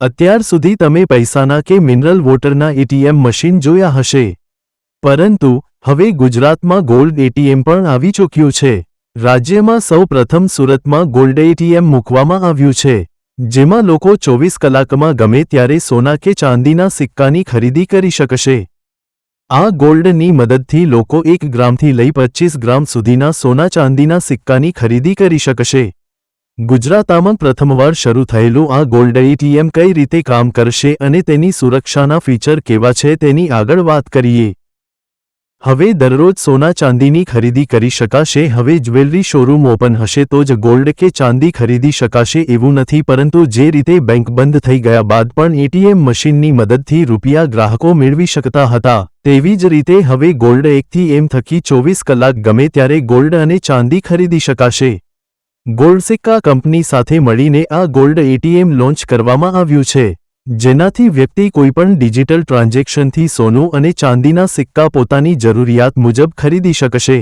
અત્યાર સુધી તમે પૈસાના કે મિનરલ વોટરના એટીએમ મશીન જોયા હશે. પરંતુ, હવે ગુજરાતમાં ગોલ્ડ એટીએમ પણ આવી ચૂક્યું છે. રાજ્યમાં સૌ પ્રથમ સુરતમાં ગોલ્ડ એટીએમ મૂકવામાં આવ્યું છે. જેમાં લોકો ચોવીસ કલાકમાં ગમે ત્યારે સોના કે ચાંદીના સિક્કાની ખરીદી કરી શકશે. આ ગોલ્ડની મદદથી લોકો એક ગ્રામથી લઈ પચીસ ગ્રામ સુધીના સોના ચાંદીના સિક્કાની ખરીદી કરી શકશે. ગુજરાતમાં પ્રથમવાર શરૂ થયેલું આ ગોલ્ડ એટીએમ કઈ રીતે કામ કરશે અને તેની સુરક્ષાના ફીચર કેવા છે તેની આગળ વાત કરીએ. હવે દરરોજ સોના ચાંદીની ખરીદી કરી શકાશે, હવે જ્વેલરી શોરૂમ ઓપન હશે તો જ ગોલ્ડ કે ચાંદી ખરીદી શકાશે એવું નથી પરંતુ જે રીતે બેંક બંધ થઈ ગયા બાદ પણ એટીએમ મશીનની મદદથી રૂપિયા ગ્રાહકો મેળવી શકતા હતા, તેવી જ રીતે હવે ગોલ્ડ એકથી એમ થકી ચોવીસ કલાક ગમે ત્યારે ગોલ્ડ અને ચાંદી ખરીદી શકાશે. ગોલ્ડ સિક્કા કંપની સાથે મળીને આ ગોલ્ડ એટીએમ લોન્ચ કરવામાં આવ્યું છે, જેનાથી વ્યક્તિ કોઈપણ ડિજિટલ ટ્રાન્ઝેક્શનથી સોનું અને ચાંદીના સિક્કા પોતાની જરૂરિયાત મુજબ ખરીદી શકશે.